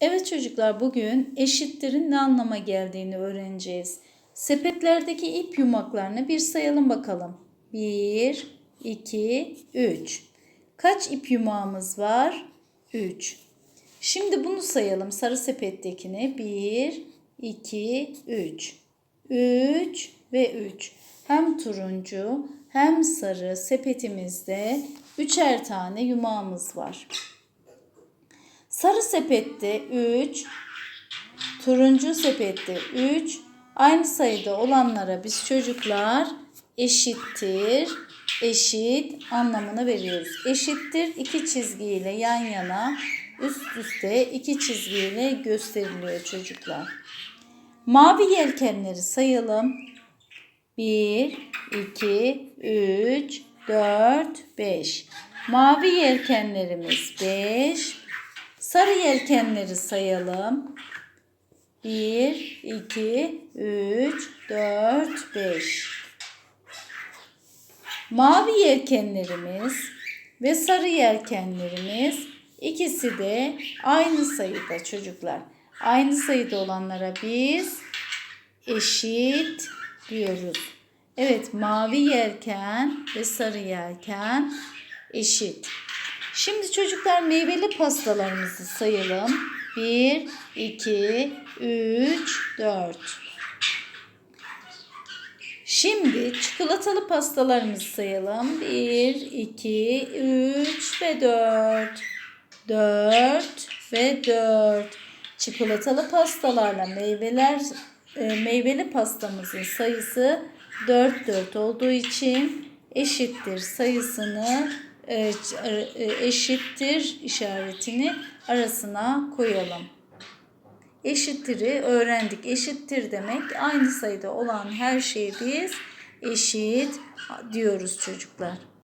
Evet çocuklar bugün eşittirin ne anlama geldiğini öğreneceğiz. Sepetlerdeki ip yumaklarını bir sayalım bakalım. 1, 2, 3. Kaç ip yumağımız var? 3. Şimdi bunu sayalım sarı sepettekini. 1, 2, 3. 3 ve 3. Hem turuncu hem sarı sepetimizde üçer tane yumağımız var. Sarı sepette 3, turuncu sepette 3, aynı sayıda olanlara biz çocuklar eşittir, eşit anlamını veriyoruz. Eşittir iki çizgiyle yan yana, üst üste iki çizgiyle gösteriliyor çocuklar. Mavi yelkenleri sayalım. 1, 2, 3, 4, 5. Mavi yelkenlerimiz 5. Sarı yelkenleri sayalım. 1, 2, 3, 4, 5. Mavi yelkenlerimiz ve sarı yelkenlerimiz ikisi de aynı sayıda çocuklar. Aynı sayıda olanlara biz eşit diyoruz. Evet mavi yelken ve sarı yelken eşit. Şimdi çocuklar meyveli pastalarımızı sayalım. 1, 2, 3, 4. Şimdi çikolatalı pastalarımızı sayalım. 1, 2, 3 ve 4. 4 ve 4. Çikolatalı pastalarla meyveler e, meyveli pastamızın sayısı 4 4 olduğu için eşittir sayısını eşittir işaretini arasına koyalım. Eşittir'i öğrendik. Eşittir demek aynı sayıda olan her şeyi biz eşit diyoruz çocuklar.